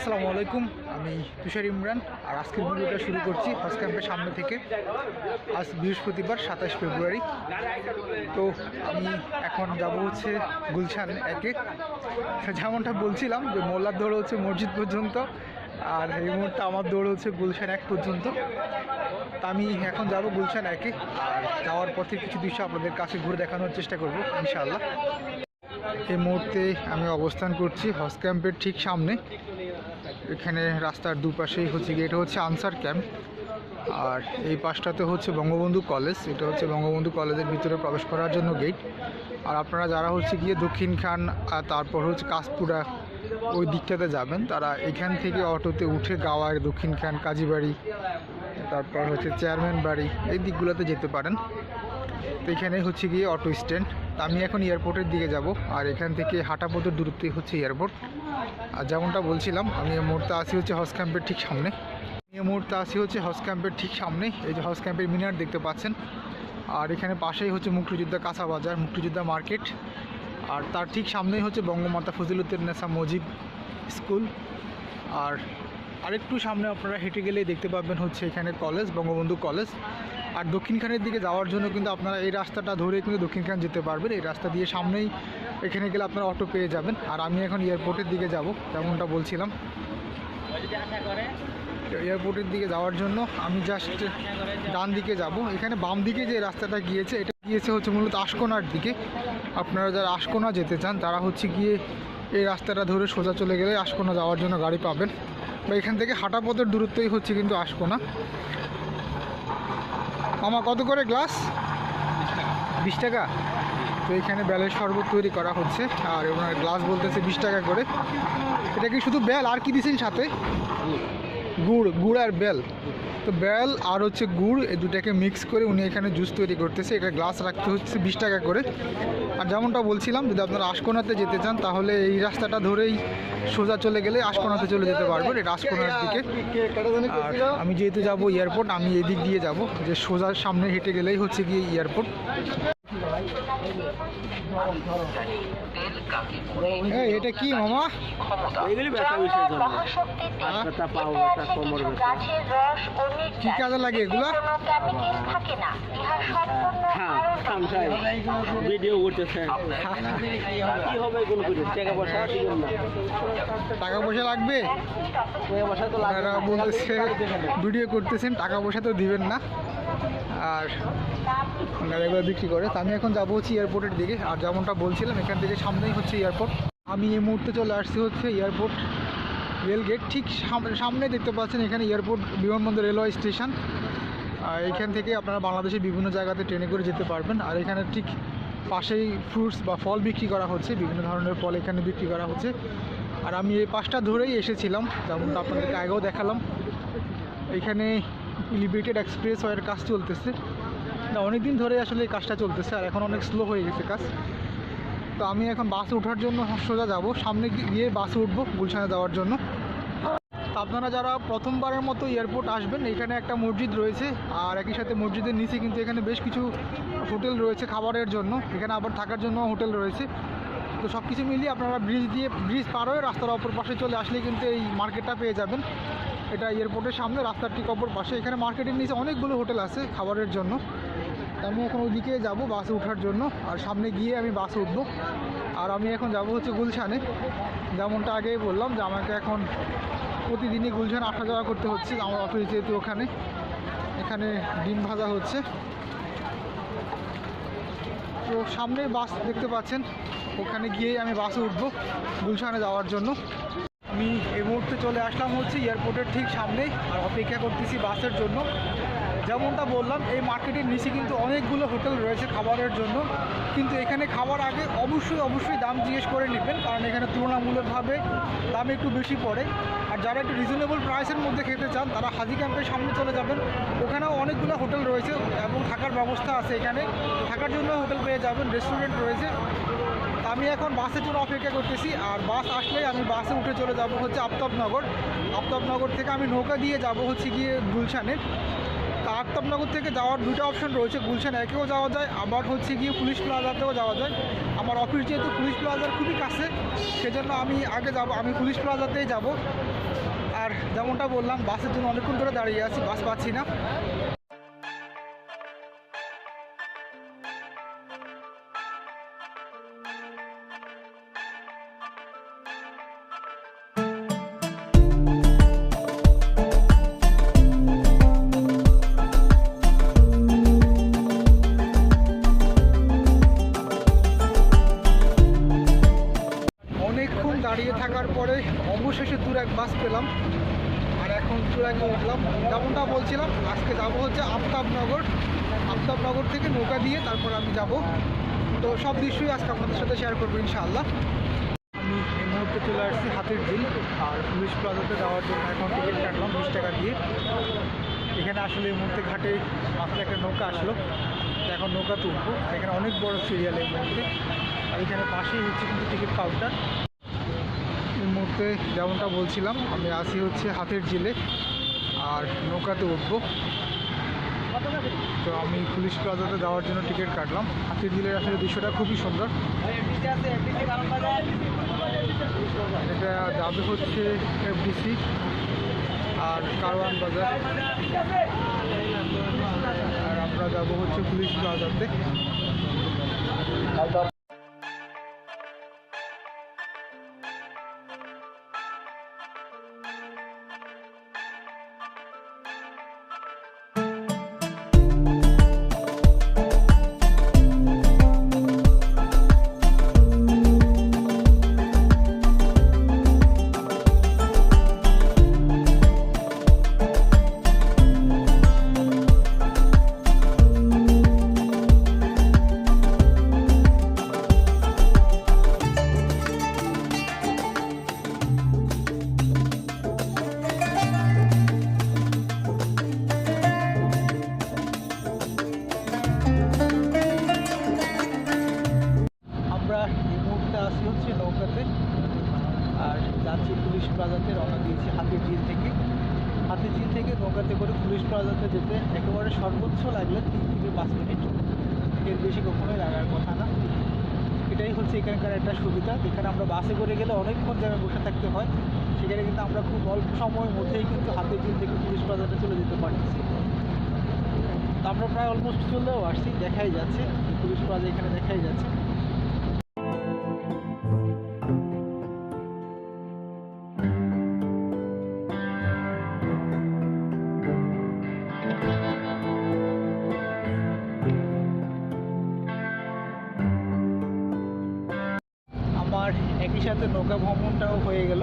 আসসালামু আলাইকুম, আমি তুষার ইমরান আর আজকের ভিডিওটা শুরু করছি হজ ক্যাম্পের সামনে থেকে। আজ বৃহস্পতিবার, সাতাশ ফেব্রুয়ারি। তো আমি এখন যাব হচ্ছে গুলশান একে। যেমনটা বলছিলাম যে মোল্লার দৌড় হচ্ছে মসজিদ পর্যন্ত, আর এই মুহূর্তে আমার দৌড় হচ্ছে গুলশান এক পর্যন্ত। তা আমি এখন যাব গুলশান একে, আর যাওয়ার পথে কিছু দৃশ্য আপনাদের কাছে ঘুরে দেখানোর চেষ্টা করব, ইনশাআল্লাহ। এই মুহূর্তে আমি অবস্থান করছি হজ ক্যাম্পের ঠিক সামনে। এখানে রাস্তার দুপাশেই হচ্ছে গিয়ে, এটা হচ্ছে আনসার ক্যাম্প। আর এই পাশটাতে হচ্ছে বঙ্গবন্ধু কলেজ, এটা হচ্ছে বঙ্গবন্ধু কলেজের ভিতরে প্রবেশ করার জন্য গেট আর আপনারা যারা হচ্ছে গিয়ে দক্ষিণ খান, আর তারপর হচ্ছে কাশপুরা ওই দিকটাতে যাবেন, তারা এখান থেকে অটোতে উঠে গাওয়ার দক্ষিণ খান, কাজীবাড়ি, তারপর হচ্ছে চেয়ারম্যান বাড়ি, এই দিকগুলোতে যেতে পারেন। তো এখানে হচ্ছে গিয়ে অটো স্ট্যান্ড। আমি এখন এয়ারপোর্টের দিকে যাব, আর এখান থেকে হাঁটা পথের দূরত্বে হচ্ছে এয়ারপোর্ট আর যেমনটা বলছিলাম, আমি এই মুহূর্তে আসি হচ্ছে হজ ক্যাম্পের ঠিক সামনে। আমি এই মুহূর্তে আসি হচ্ছে হজ ক্যাম্পের ঠিক সামনে, এই যে হজ ক্যাম্পের মিনার দেখতে পাচ্ছেন। আর এখানে পাশেই হচ্ছে মুক্তিযোদ্ধা কাঁচা বাজার, মুক্তিযোদ্ধা মার্কেট। আর তার ঠিক সামনেই হচ্ছে বঙ্গমাতা ফজিলুদ্দিন নেসা মজিব স্কুল। আর আরেকটু সামনে আপনারা হেঁটে গেলেই দেখতে পাবেন হচ্ছে এখানে কলেজ, বঙ্গবন্ধু কলেজ। আর দক্ষিণখানের দিকে যাওয়ার জন্য কিন্তু আপনারা এই রাস্তাটা ধরে কিন্তু দক্ষিণখান যেতে পারবেন। এই রাস্তা দিয়ে সামনেই এখানে গেলে আপনারা অটো পেয়ে যাবেন। আর আমি এখন এয়ারপোর্টের দিকে যাব, যেমনটা বলছিলাম। এয়ারপোর্টের দিকে যাওয়ার জন্য আমি জাস্ট ডান দিকে যাব। এখানে বাম দিকে যে রাস্তাটা গিয়েছে, এটা গিয়েছে হচ্ছে মূলত আশকোনার দিকে। আপনারা যারা আশকোনা যেতে চান, তারা হচ্ছে গিয়ে এই রাস্তাটা ধরে সোজা চলে গেলে আশকোনা যাওয়ার জন্য গাড়ি পাবেন। বা এখান থেকে হাঁটা পথের দূরত্বই হচ্ছে কিন্তু আশকোনা। আমার কত করে গ্লাস? বিশ টাকা। তো এখানে বেলের শরবত তৈরি করা হচ্ছে আর ওনার গ্লাস বলতেছে বিশ টাকা করে। এটা কি শুধু বেল আর কি দিয়েছেন সাথে? গুড়। গুড় আর বেল তো বেল আর হচ্ছে গুড়, এই দুটাকে মিক্স করে উনি এখানে জুস তৈরি করতেছে। এটা গ্লাস রাখতে হচ্ছে বিশ টাকা করে। আর যেমনটা বলছিলাম, যদি আপনারা আশকোনাতে যেতে চান, তাহলে এই রাস্তাটা ধরেই সোজা চলে গেলে আশকোনাতে চলে যেতে পারবেন, এটা আশকোনার দিকে। আর আমি যেহেতু যাব এয়ারপোর্ট আমি এদিক দিয়ে যাব, যে সোজা সামনে হেঁটে গেলেই হচ্ছে গিয়ে এয়ারপোর্ট এটা কি মামা কি কাজে লাগে এগুলা হ্যাঁ খামসাই ভিডিও করতেছে কি হবে এগুলো টাকা পয়সা টাকা পয়সা লাগবে টাকা পয়সা তো লাগে বলতেছে ভিডিও করতেছেন টাকা পয়সা তো দিবেন না আর ওনারা এগুলো বিক্রি করে। তো আমি এখন যাব হচ্ছে এয়ারপোর্টের দিকে। আর যেমনটা বলছিলাম, এখান থেকে সামনেই হচ্ছে এয়ারপোর্ট আমি এই মুহূর্তে চলে আসছি হচ্ছে এয়ারপোর্ট রেল গেট ঠিক সাম- সামনে দেখতে পাচ্ছেন এখানে এয়ারপোর্ট বিমানবন্দর রেলওয়ে স্টেশন এখান থেকে আপনারা বাংলাদেশের বিভিন্ন জায়গাতে ট্রেনে করে যেতে পারবেন। আর এখানে ঠিক পাশেই ফ্রুটস বা ফল বিক্রি করা হচ্ছে। বিভিন্ন ধরনের ফল এখানে বিক্রি করা হচ্ছে। আর আমি এই পাশটা ধরেই এসেছিলাম। যেমনটা আপনাদেরকে আগেও দেখালাম। এখানে এলিভেটেড এক্সপ্রেস ওয়ের কাজ চলতেছে। না অনেক দিন ধরে আসলে এই কাজটা চলতেছে আর এখন অনেক স্লো হয়ে গেছে কাজ। তো আমি এখন বাসে ওঠার জন্য সোজা যাব, সামনে গিয়ে বাসে উঠবো গুলশানে যাওয়ার জন্য। আপনারা যারা প্রথমবারের মতো এয়ারপোর্ট আসবেন, এখানে একটা মসজিদ রয়েছে আর একই সাথে মসজিদের নিচে কিন্তু এখানে বেশ কিছু হোটেল রয়েছে খাবারের জন্য। এখানে আবার থাকার জন্য হোটেল রয়েছে। তো সব কিছু মিলিয়ে আপনারা ব্রিজ দিয়ে ব্রিজ পার হয়ে রাস্তার অপর পাশে চলে আসলে কিন্তু এই মার্কেটটা পেয়ে যাবেন। এটা এয়ারপোর্টের সামনে, রাস্তার ঠিক অপর পাশে। এখানে মার্কেটের নিচে অনেকগুলো হোটেল আছে খাবারের জন্য। আমি এখন ওইদিকে যাব বাসে ওঠার জন্য। আর সামনে গিয়ে আমি বাসে উঠবো। আর আমি এখন যাব হচ্ছে গুলশানে। যেমনটা আগেই বললাম যে আমাকে এখন প্রতিদিনই গুলশান আসা যাওয়া করতে হচ্ছে। আমার অফিস যেহেতু ওখানে। এখানে ডিম ভাজা হচ্ছে। তো সামনে বাস দেখতে পাচ্ছেন। ওখানে গিয়ে আমি বাসে উঠবো গুলশানে যাওয়ার জন্য। আমি এই মুহূর্তে চলে আসলাম হচ্ছে এয়ারপোর্টের ঠিক সামনে আর অপেক্ষা করতেছি বাসের জন্য। যেমনটা বললাম, এই মার্কেটের নিচে কিন্তু অনেকগুলো হোটেল রয়েছে খাবারের জন্য। কিন্তু এখানে খাবার আগে অবশ্যই অবশ্যই দাম জিজ্ঞেস করে নেবেন, কারণ এখানে তুলনামূলকভাবে দাম একটু বেশি পড়ে। আর যারা একটু রিজনেবল প্রাইসের মধ্যে খেতে চান, তারা হাজি ক্যাম্পের সামনে চলে যাবেন। ওখানেও অনেকগুলো হোটেল রয়েছে এবং থাকার ব্যবস্থা আছে এখানে। থাকার জন্য হোটেল পেয়ে যাবেন রেস্টুরেন্ট রয়েছে। আমি এখন বাসের জন্য অপেক্ষা করতেছি, আর বাস আসলেই আমি বাসে উঠে চলে যাব হচ্ছে আফতাবনগর। আফতাবনগর থেকে আমি নৌকা দিয়ে যাব হচ্ছে গিয়ে গুলশানে। তা আফতাবনগর থেকে যাওয়ার দুটো অপশন রয়েছে, গুলশান একেও যাওয়া যায়, আবার হচ্ছে গিয়ে পুলিশ প্লাজাতেও যাওয়া যায়। আমার অফিস যেহেতু পুলিশ প্লাজার খুবই কাছে, সেজন্য আমি আগে যাব, আমি পুলিশ প্লাজাতেই যাব। আর যেমনটা বললাম, বাসের জন্য অনেকক্ষণ ধরে দাঁড়িয়ে আছি, বাস পাচ্ছি না। আজকে যাব হচ্ছে আফতাবনগর আফতাবনগর থেকে নৌকা দিয়ে তারপর আমি যাব। তো সব দৃশ্যই আজকে আপনাদের সাথে শেয়ার করব ইনশাআল্লাহ। আমি এই মুহূর্তে চলে আসছি হাতের ঝিল, আর পুলিশ প্লাজাতে যাওয়ার জন্য এখন টিকিট কাটলাম বিশ টাকা দিয়ে। এখানে আসলে এই মুহূর্তে ঘাটে মাত্র একটা নৌকা আসলো। এখন নৌকা তুলবো। এখানে অনেক বড় সিরিয়াল এই মুহূর্তে। আর এখানে পাশেই হচ্ছে কিন্তু টিকিট কাউন্টার। এই মুহূর্তে যেমনটা বলছিলাম, আমি আসি হচ্ছে হাতের জিলে আর নৌকাতে উঠবো। তো আমি পুলিশ প্লাজাতে যাওয়ার জন্য টিকিট কাটলাম। হাতের জিলের আসলে দৃশ্যটা খুবই সুন্দর। এটা যাবে হচ্ছে এফডিসি আর কারওয়ান বাজার। আর আমরা যাব হচ্ছে পুলিশ প্লাজাতে। আসি হচ্ছে নৌকাতে। আর যাচ্ছি পুলিশ প্লাজাতে রওনা দিয়েছি হাতির ঝিল থেকে। হাতির ঝিল থেকে নৌকাতে করে পুলিশ প্লাজাতে যেতে একেবারে সর্বোচ্চ লাগলে তিন থেকে পাঁচ মিনিট। এর বেশি কখনোই লাগার কথা না। এটাই হচ্ছে এখানকার একটা সুবিধা। এখানে আমরা বাসে করে গেলে অনেকক্ষণ জায়গায় বসে থাকতে হয়। সেখানে কিন্তু আমরা খুব অল্প সময়ের মধ্যেই কিন্তু হাতের ঝিল থেকে পুলিশ প্লাজাতে চলে যেতে পারতেছি। তো আমরা প্রায় অলমোস্ট চলেও আসছি, দেখাই যাচ্ছে। পুলিশ প্লাজা এখানে দেখাই যাচ্ছে। সাথে নৌকা ভ্রমণটাও হয়ে গেল।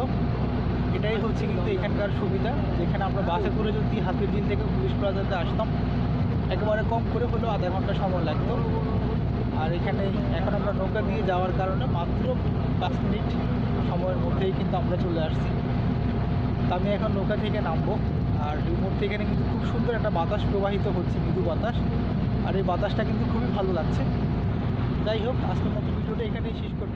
এটাই হচ্ছে কিন্তু এখানকার সুবিধা, যেখানে আমরা বাসে করে যদি হাতের দিন থেকে পুলিশ প্লাজাতে আসতাম, একেবারে কম করে হলেও আধা ঘণ্টা সময় লাগতো। আর এখানে এখন আমরা নৌকা দিয়ে যাওয়ার কারণে মাত্র পাঁচ মিনিট সময়ের মধ্যেই কিন্তু আমরা চলে আসছি। তো আমি এখন নৌকা থেকে নামবো। আর এই মুহূর্তে এখানে কিন্তু খুব সুন্দর একটা বাতাস প্রবাহিত হচ্ছে, মৃদু বাতাস। আর এই বাতাসটা কিন্তু খুবই ভালো লাগছে। যাই হোক, আজকের মতো ভিডিওটা এখানেই শেষ করব।